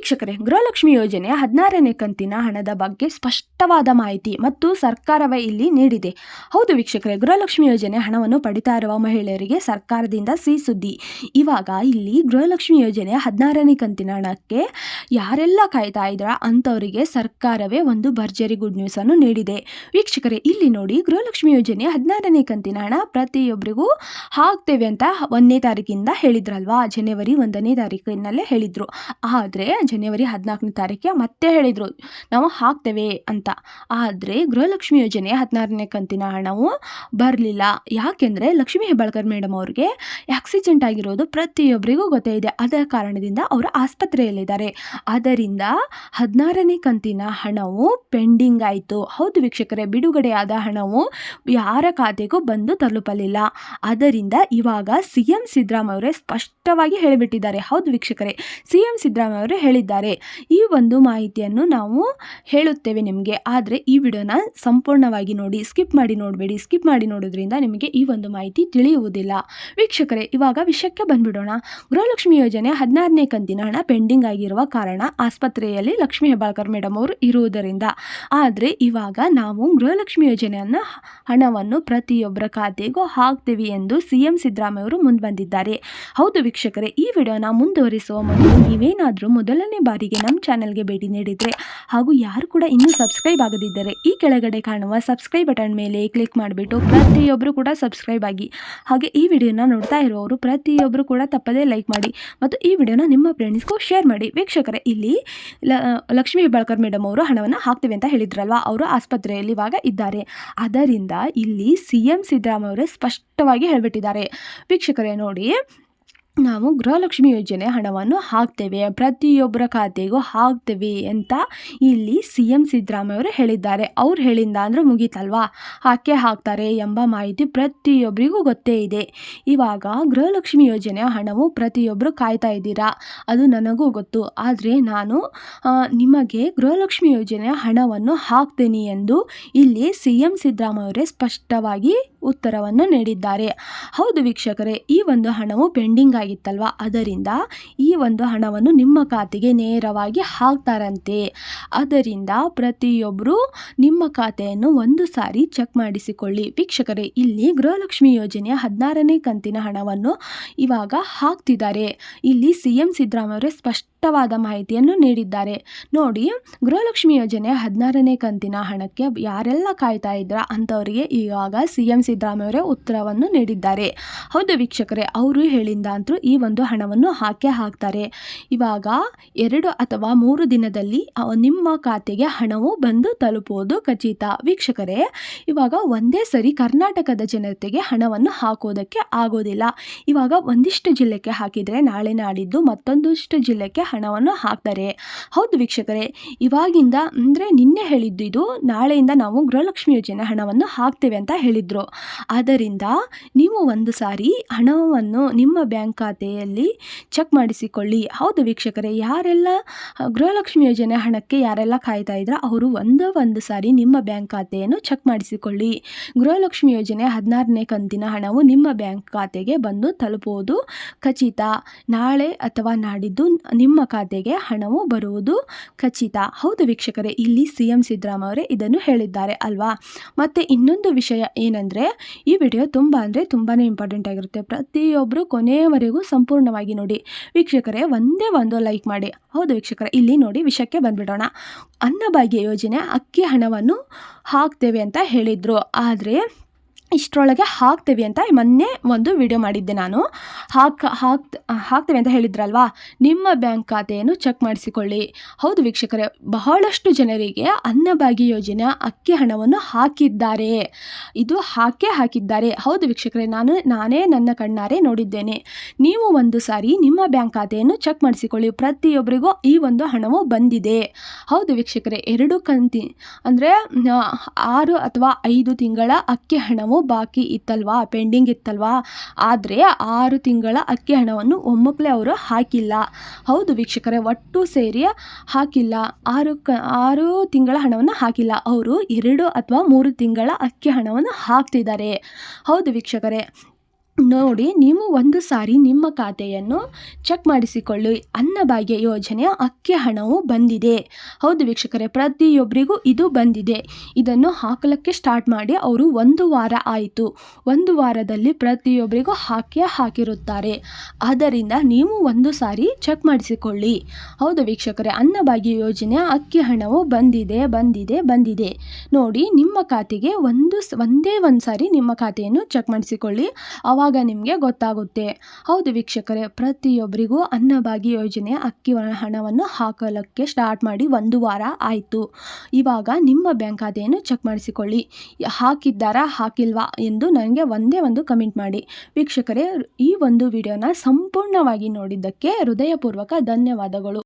ವೀಕ್ಷಕರೇ, ಗೃಹಲಕ್ಷ್ಮಿ ಯೋಜನೆ ಹದಿನಾರನೇ ಕಂತಿನ ಹಣದ ಬಗ್ಗೆ ಸ್ಪಷ್ಟವಾದ ಮಾಹಿತಿ ಮತ್ತು ಸರ್ಕಾರವೇ ಇಲ್ಲಿ ನೀಡಿದೆ. ಹೌದು ವೀಕ್ಷಕರೇ, ಗೃಹಲಕ್ಷ್ಮಿ ಯೋಜನೆ ಹಣವನ್ನು ಪಡಿತಾ ಇರುವ ಮಹಿಳೆಯರಿಗೆ ಸರ್ಕಾರದಿಂದ ಸಿಹಿ ಸುದ್ದಿ. ಇವಾಗ ಇಲ್ಲಿ ಗೃಹಲಕ್ಷ್ಮಿ ಯೋಜನೆ ಹದಿನಾರನೇ ಕಂತಿನ ಹಣಕ್ಕೆ ಯಾರೆಲ್ಲ ಕಾಯ್ತಾ ಇದ್ರ ಅಂಥವರಿಗೆ ಸರ್ಕಾರವೇ ಒಂದು ಭರ್ಜರಿ ಗುಡ್ ನ್ಯೂಸನ್ನು ನೀಡಿದೆ. ವೀಕ್ಷಕರೇ, ಇಲ್ಲಿ ನೋಡಿ ಗೃಹಲಕ್ಷ್ಮಿ ಯೋಜನೆ ಹದಿನಾರನೇ ಕಂತಿನ ಹಣ ಪ್ರತಿಯೊಬ್ಬರಿಗೂ ಹಾಕ್ತೇವೆ ಅಂತ ಒಂದನೇ ತಾರೀಕಿಂದ ಹೇಳಿದ್ರಲ್ವಾ? ಜನವರಿ ಒಂದನೇ ತಾರೀಕಿನಲ್ಲೇ ಹೇಳಿದ್ರು. ಆದರೆ ಜನವರಿ ಹದಿನಾಲ್ಕನೇ ತಾರೀಕಿಗೆ ಮತ್ತೆ ಹೇಳಿದರು. ನಾವು ಹಾಕ್ತೇವೆ ಅಂತ. ಆದರೆ ಗೃಹಲಕ್ಷ್ಮಿ ಯೋಜನೆ ಹದಿನಾರನೇ ಕಂತಿನ ಹಣವು ಬರಲಿಲ್ಲ. ಯಾಕೆಂದರೆ ಲಕ್ಷ್ಮೀ ಹೆಬ್ಬಾಳ್ಕರ್ ಮೇಡಮ್ ಅವ್ರಿಗೆ ಆಕ್ಸಿಡೆಂಟ್ ಆಗಿರೋದು ಪ್ರತಿಯೊಬ್ಬರಿಗೂ ಗೊತ್ತೇ ಇದೆ. ಅದರ ಕಾರಣದಿಂದ ಅವರು ಆಸ್ಪತ್ರೆಯಲ್ಲಿದ್ದಾರೆ. ಆದ್ದರಿಂದ ಹದಿನಾರನೇ ಕಂತಿನ ಹಣವು ಪೆಂಡಿಂಗ್ ಆಯಿತು. ಹೌದು ವೀಕ್ಷಕರೇ, ಬಿಡುಗಡೆಯಾದ ಹಣವು ಯಾರ ಖಾತೆಗೂ ಬಂದು ತಲುಪಲಿಲ್ಲ. ಆದ್ದರಿಂದ ಇವಾಗ ಸಿ ಎಂ ಸಿದ್ದರಾಮಯ್ಯ ಅವರೇ ಸ್ಪಷ್ಟವಾಗಿ ಹೇಳಿಬಿಟ್ಟಿದ್ದಾರೆ. ಹೌದು ವೀಕ್ಷಕರೇ, ಸಿ ಎಂ ಸಿದ್ದರಾಮಯ್ಯ ಅವರು ಹೇಳಿದ್ದಾರೆ. ಈ ಒಂದು ಮಾಹಿತಿಯನ್ನು ನಾವು ಹೇಳುತ್ತೇವೆ ನಿಮಗೆ. ಆದರೆ ಈ ವಿಡಿಯೋನ ಸಂಪೂರ್ಣವಾಗಿ ನೋಡಿ, ಸ್ಕಿಪ್ ಮಾಡಿ ನೋಡಬೇಡಿ. ಸ್ಕಿಪ್ ಮಾಡಿ ನೋಡೋದ್ರಿಂದ ನಿಮಗೆ ಈ ಒಂದು ಮಾಹಿತಿ ತಿಳಿಯುವುದಿಲ್ಲ. ವೀಕ್ಷಕರೇ, ಇವಾಗ ವಿಷಯಕ್ಕೆ ಬಂದ್ಬಿಡೋಣ. ಗೃಹಲಕ್ಷ್ಮಿ ಯೋಜನೆ ಹದಿನಾರನೇ ಕಂತಿನ ಹಣ ಪೆಂಡಿಂಗ್ ಆಗಿರುವ ಕಾರಣ ಆಸ್ಪತ್ರೆಯಲ್ಲಿ ಲಕ್ಷ್ಮಿ ಹೆಬ್ಬಾಳ್ಕರ್ ಮೇಡಮ್ ಅವರು ಇರುವುದರಿಂದ. ಆದರೆ ಇವಾಗ ನಾವು ಗೃಹಲಕ್ಷ್ಮಿ ಯೋಜನೆಯನ್ನು ಹಣವನ್ನು ಪ್ರತಿಯೊಬ್ಬರ ಖಾತೆಗೂ ಹಾಕ್ತೀವಿ ಎಂದು ಸಿ ಎಂ ಸಿದ್ದರಾಮಯ್ಯ ಅವರು ಮುಂದೆ ಬಂದಿದ್ದಾರೆ. ಹೌದು ವೀಕ್ಷಕರೇ, ಈ ವಿಡಿಯೋನ ಮುಂದುವರಿಸುವ ಮೊದಲು ನೀವೇನಾದರೂ ಮೊದಲನೇ ಬಾರಿಗೆ ನಮ್ಮ ಚಾನಲ್ಗೆ ಭೇಟಿ ನೀಡಿದರೆ ಹಾಗೂ ಯಾರು ಕೂಡ ಇನ್ನೂ ಸಬ್ಸ್ಕ್ರೈಬ್ ಆಗದಿದ್ದರೆ ಈ ಕೆಳಗಡೆ ಕಾಣುವ ಸಬ್ಸ್ಕ್ರೈಬ್ ಬಟನ್ ಮೇಲೆ ಕ್ಲಿಕ್ ಮಾಡಿಬಿಟ್ಟು ಪ್ರತಿಯೊಬ್ಬರು ಕೂಡ ಸಬ್ಸ್ಕ್ರೈಬ್ ಆಗಿ. ಹಾಗೆ ಈ ವಿಡಿಯೋನ ನೋಡ್ತಾ ಇರುವವರು ಪ್ರತಿಯೊಬ್ಬರು ಕೂಡ ತಪ್ಪದೇ ಲೈಕ್ ಮಾಡಿ ಮತ್ತು ಈ ವಿಡಿಯೋನ ನಿಮ್ಮ ಫ್ರೆಂಡ್ಸ್ಗೂ ಶೇರ್ ಮಾಡಿ. ವೀಕ್ಷಕರೇ, ಇಲ್ಲಿ ಲಕ್ಷ್ಮೀ ಹೆಬ್ಬಾಳ್ಕರ್ ಮೇಡಮ್ ಅವರು ಹಣವನ್ನು ಹಾಕ್ತೀವಿ ಅಂತ ಹೇಳಿದ್ರಲ್ವ? ಅವರು ಆಸ್ಪತ್ರೆಯಲ್ಲಿ ಇವಾಗ ಇದ್ದಾರೆ. ಅದರಿಂದ ಇಲ್ಲಿ ಸಿ ಎಂ ಸಿದ್ದರಾಮಯ್ಯ ಅವರೇ ಸ್ಪಷ್ಟವಾಗಿ ಹೇಳಿಬಿಟ್ಟಿದ್ದಾರೆ. ವೀಕ್ಷಕರೇ, ನೋಡಿ ನಾವು ಗೃಹಲಕ್ಷ್ಮಿ ಯೋಜನೆ ಹಣವನ್ನು ಹಾಕ್ತೇವೆ, ಪ್ರತಿಯೊಬ್ಬರ ಖಾತೆಗೂ ಹಾಕ್ತೇವೆ ಅಂತ ಇಲ್ಲಿ ಸಿ ಎಂ ಸಿದ್ದರಾಮಯ್ಯವರು ಹೇಳಿದ್ದಾರೆ. ಅವ್ರು ಹೇಳಿಂದ ಅಂದರೆ ಮುಗೀತಲ್ವಾ? ಹಾಕೇ ಹಾಕ್ತಾರೆ ಎಂಬ ಮಾಹಿತಿ ಪ್ರತಿಯೊಬ್ಬರಿಗೂ ಗೊತ್ತೇ ಇದೆ. ಇವಾಗ ಗೃಹಲಕ್ಷ್ಮಿ ಯೋಜನೆಯ ಹಣವು ಪ್ರತಿಯೊಬ್ಬರು ಕಾಯ್ತಾ ಇದ್ದೀರಾ? ಅದು ನನಗೂ ಗೊತ್ತು. ಆದರೆ ನಾನು ನಿಮಗೆ ಗೃಹಲಕ್ಷ್ಮಿ ಯೋಜನೆಯ ಹಣವನ್ನು ಹಾಕ್ತೇನೆ ಎಂದು ಇಲ್ಲಿ ಸಿ ಎಂ ಸಿದ್ದರಾಮಯ್ಯವರೇ ಸ್ಪಷ್ಟವಾಗಿ ಉತ್ತರವನ್ನು ನೀಡಿದ್ದಾರೆ. ಹೌದು ವೀಕ್ಷಕರೇ, ಈ ಒಂದು ಹಣವು ಪೆಂಡಿಂಗ್ ಆಗಿತ್ತಲ್ವಾ? ಅದರಿಂದ ಈ ಒಂದು ಹಣವನ್ನು ನಿಮ್ಮ ಖಾತೆಗೆ ನೇರವಾಗಿ ಹಾಕ್ತಾರಂತೆ. ಅದರಿಂದ ಪ್ರತಿಯೊಬ್ಬರು ನಿಮ್ಮ ಖಾತೆಯನ್ನು ಒಂದು ಸಾರಿ ಚೆಕ್ ಮಾಡಿಸಿಕೊಳ್ಳಿ. ವೀಕ್ಷಕರೇ, ಇಲ್ಲಿ ಗೃಹಲಕ್ಷ್ಮಿ ಯೋಜನೆಯ ಹದಿನಾರನೇ ಕಂತಿನ ಹಣವನ್ನು ಇವಾಗ ಹಾಕ್ತಿದ್ದಾರೆ. ಇಲ್ಲಿ ಸಿ ಎಂ ಸಿದ್ದರಾಮಯ್ಯ ಸ್ಪಷ್ಟವಾದ ಮಾಹಿತಿಯನ್ನು ನೀಡಿದ್ದಾರೆ. ನೋಡಿ, ಗೃಹಲಕ್ಷ್ಮಿ ಯೋಜನೆ ಹದಿನಾರನೇ ಕಂತಿನ ಹಣಕ್ಕೆ ಯಾರೆಲ್ಲ ಕಾಯ್ತಾ ಇದ್ರ ಅಂಥವರಿಗೆ ಇವಾಗ ಸಿ ಎಂ ಸಿದ್ದರಾಮಯ್ಯ ಉತ್ತರವನ್ನು ನೀಡಿದ್ದಾರೆ. ಹೌದು ವೀಕ್ಷಕರೇ, ಅವರು ಹೇಳಿದ್ದ ಅಂತೂ ಈ ಒಂದು ಹಣವನ್ನು ಹಾಕೇ ಹಾಕ್ತಾರೆ. ಇವಾಗ ಎರಡು ಅಥವಾ ಮೂರು ದಿನದಲ್ಲಿ ನಿಮ್ಮ ಖಾತೆಗೆ ಹಣವು ಬಂದು ತಲುಪುವುದು ಖಚಿತ. ವೀಕ್ಷಕರೇ, ಇವಾಗ ಒಂದೇ ಸರಿ ಕರ್ನಾಟಕದ ಜನತೆಗೆ ಹಣವನ್ನು ಹಾಕೋದಕ್ಕೆ ಆಗೋದಿಲ್ಲ. ಇವಾಗ ಒಂದಿಷ್ಟು ಜಿಲ್ಲೆಗೆ ಹಾಕಿದರೆ ನಾಳೆ ನಾಡಿದ್ದು ಮತ್ತೊಂದಿಷ್ಟು ಜಿಲ್ಲೆಗೆ ಹಣವನ್ನು ಹಾಕ್ತಾರೆ. ಹೌದು ವೀಕ್ಷಕರೇ, ಇವಾಗಿಂದ ಅಂದರೆ ನಿನ್ನೆ ಹೇಳಿದ್ದು ಇದು, ನಾಳೆಯಿಂದ ನಾವು ಗೃಹಲಕ್ಷ್ಮಿ ಯೋಜನೆ ಹಣವನ್ನು ಹಾಕ್ತೇವೆ ಅಂತ ಹೇಳಿದರು. ಆದ್ದರಿಂದ ನೀವು ಒಂದು ಸಾರಿ ಹಣವನ್ನು ನಿಮ್ಮ ಬ್ಯಾಂಕ್ ಖಾತೆಯಲ್ಲಿ ಚೆಕ್ ಮಾಡಿಸಿಕೊಳ್ಳಿ. ಹೌದು ವೀಕ್ಷಕರೇ, ಯಾರೆಲ್ಲ ಗೃಹಲಕ್ಷ್ಮಿ ಯೋಜನೆ ಹಣಕ್ಕೆ ಯಾರೆಲ್ಲ ಕಾಯ್ತಾ ಇದ್ರ, ಅವರು ಒಂದು ಒಂದು ಸಾರಿ ನಿಮ್ಮ ಬ್ಯಾಂಕ್ ಖಾತೆಯನ್ನು ಚೆಕ್ ಮಾಡಿಸಿಕೊಳ್ಳಿ. ಗೃಹಲಕ್ಷ್ಮಿ ಯೋಜನೆ ಹದಿನಾರನೇ ಕಂತಿನ ಹಣವು ನಿಮ್ಮ ಬ್ಯಾಂಕ್ ಖಾತೆಗೆ ಬಂದು ತಲುಪುವುದು ಖಚಿತ. ನಾಳೆ ಅಥವಾ ನಾಡಿದ್ದು ನಿಮ್ಮ ಖಾತೆಗೆ ಹಣವು ಬರುವುದು ಖಚಿತ. ಹೌದು ವೀಕ್ಷಕರೇ, ಇಲ್ಲಿ ಸಿ ಎಂ ಸಿದ್ದರಾಮಯ್ಯವರೇ ಇದನ್ನು ಹೇಳಿದ್ದಾರೆ ಅಲ್ವಾ? ಮತ್ತು ಇನ್ನೊಂದು ವಿಷಯ ಏನಂದರೆ, ಈ ವಿಡಿಯೋ ತುಂಬ ಅಂದರೆ ತುಂಬಾ ಇಂಪಾರ್ಟೆಂಟ್ ಆಗಿರುತ್ತೆ. ಪ್ರತಿಯೊಬ್ಬರು ಕೊನೆಯವರೆಗೂ ಸಂಪೂರ್ಣವಾಗಿ ನೋಡಿ. ವೀಕ್ಷಕರೇ, ಒಂದೇ ಒಂದು ಲೈಕ್ ಮಾಡಿ. ಹೌದು ವೀಕ್ಷಕರೇ, ಇಲ್ಲಿ ನೋಡಿ ವಿಷಯಕ್ಕೆ ಬಂದ್ಬಿಡೋಣ. ಅನ್ನಭಾಗ್ಯ ಯೋಜನೆ, ಅಕ್ಕಿ ಹಣವನ್ನು ಹಾಕ್ತೇವೆ ಅಂತ ಹೇಳಿದರು. ಆದರೆ ಇಷ್ಟರೊಳಗೆ ಹಾಕ್ತೇವೆ ಅಂತ ಮೊನ್ನೆ ಒಂದು ವಿಡಿಯೋ ಮಾಡಿದ್ದೆ ನಾನು. ಹಾಕ್ ಹಾಕ್, ಹಾಕ್ತೇವೆ ಅಂತ ಹೇಳಿದ್ರಲ್ವಾ? ನಿಮ್ಮ ಬ್ಯಾಂಕ್ ಖಾತೆಯನ್ನು ಚೆಕ್ ಮಾಡಿಸಿಕೊಳ್ಳಿ. ಹೌದು ವೀಕ್ಷಕರೇ, ಬಹಳಷ್ಟು ಜನರಿಗೆ ಅನ್ನಭಾಗ್ಯ ಯೋಜನೆ ಅಕ್ಕಿ ಹಣವನ್ನು ಹಾಕಿದ್ದಾರೆ. ಇದು ಹಾಕೇ ಹಾಕಿದ್ದಾರೆ. ಹೌದು ವೀಕ್ಷಕರೇ, ನಾನು, ನಾನೇ ನನ್ನ ಕಣ್ಣಾರೆ ನೋಡಿದ್ದೇನೆ. ನೀವು ಒಂದು ಸಾರಿ ನಿಮ್ಮ ಬ್ಯಾಂಕ್ ಖಾತೆಯನ್ನು ಚೆಕ್ ಮಾಡಿಸಿಕೊಳ್ಳಿ. ಪ್ರತಿಯೊಬ್ಬರಿಗೂ ಈ ಒಂದು ಹಣವು ಬಂದಿದೆ. ಹೌದು ವೀಕ್ಷಕರೇ, ಎರಡು ಕಂತಿ, ಅಂದರೆ ಆರು ಅಥವಾ ಐದು ತಿಂಗಳ ಅಕ್ಕಿ ಹಣವು ಬಾಕಿ ಇತ್ತಲ್ವಾ? ಪೆಂಡಿಂಗ್ ಇತ್ತಲ್ವಾ? ಆದರೆ ಆರು ತಿಂಗಳ ಅಕ್ಕಿ ಹಣವನ್ನು ಒಮ್ಮಕ್ಕಲೇ ಅವರು ಹಾಕಿಲ್ಲ. ಹೌದು ವೀಕ್ಷಕರೇ, ಒಟ್ಟು ಸೇರಿ ಹಾಕಿಲ್ಲ. ಆರು ಕ, ಆರು ತಿಂಗಳ ಹಣವನ್ನು ಹಾಕಿಲ್ಲ. ಅವರು ಎರಡು ಅಥವಾ ಮೂರು ತಿಂಗಳ ಅಕ್ಕಿ ಹಣವನ್ನು ಹಾಕ್ತಿದ್ದಾರೆ. ಹೌದು ವೀಕ್ಷಕರೇ. ನೋಡಿ, ನೀವು ಒಂದು ಸಾರಿ ನಿಮ್ಮ ಖಾತೆಯನ್ನು ಚೆಕ್ ಮಾಡಿಸಿಕೊಳ್ಳಿ. ಅನ್ನಭಾಗ್ಯ ಯೋಜನೆಯ ಅಕ್ಕಿ ಹಣವು ಬಂದಿದೆ. ಹೌದು ವೀಕ್ಷಕರೇ, ಪ್ರತಿಯೊಬ್ಬರಿಗೂ ಇದು ಬಂದಿದೆ. ಇದನ್ನು ಹಾಕಲಿಕ್ಕೆ ಸ್ಟಾರ್ಟ್ ಮಾಡಿ, ಅವರು ಒಂದು ವಾರ ಆಯಿತು. ಒಂದು ವಾರದಲ್ಲಿ ಪ್ರತಿಯೊಬ್ಬರಿಗೂ ಹಾಕೇ ಹಾಕಿರುತ್ತಾರೆ. ಆದ್ದರಿಂದ ನೀವು ಒಂದು ಸಾರಿ ಚೆಕ್ ಮಾಡಿಸಿಕೊಳ್ಳಿ. ಹೌದು ವೀಕ್ಷಕರೇ ಅನ್ನಭಾಗ್ಯ ಯೋಜನೆಯ ಅಕ್ಕಿ ಹಣವು ಬಂದಿದೆ ಬಂದಿದೆ ಬಂದಿದೆ. ನೋಡಿ, ನಿಮ್ಮ ಖಾತೆಗೆ ಒಂದು ಒಂದೇ ಒಂದು ಸಾರಿ ನಿಮ್ಮ ಖಾತೆಯನ್ನು ಚೆಕ್ ಮಾಡಿಸಿಕೊಳ್ಳಿ. ಆವಾಗ ನಿಮಗೆ ಗೊತ್ತಾಗುತ್ತೆ. ಹೌದು ವೀಕ್ಷಕರೇ, ಪ್ರತಿಯೊಬ್ಬರಿಗೂ ಅನ್ನಭಾಗ್ಯ ಯೋಜನೆ ಅಕ್ಕಿ ಹಣವನ್ನು ಹಾಕಲಕ್ಕೆ ಸ್ಟಾರ್ಟ್ ಮಾಡಿ ಒಂದು ವಾರ ಆಯಿತು. ಇವಾಗ ನಿಮ್ಮ ಬ್ಯಾಂಕ್ ಖಾತೆಯನ್ನು ಚೆಕ್ ಮಾಡಿಸಿಕೊಳ್ಳಿ. ಹಾಕಿದ್ದಾರಾ, ಹಾಕಿಲ್ವಾ ಎಂದು ನನಗೆ ಒಂದೇ ಒಂದು ಕಮೆಂಟ್ ಮಾಡಿ. ವೀಕ್ಷಕರೇ, ಈ ಒಂದು ವಿಡಿಯೋನ ಸಂಪೂರ್ಣವಾಗಿ ನೋಡಿದ್ದಕ್ಕೆ ಹೃದಯಪೂರ್ವಕ ಧನ್ಯವಾದಗಳು.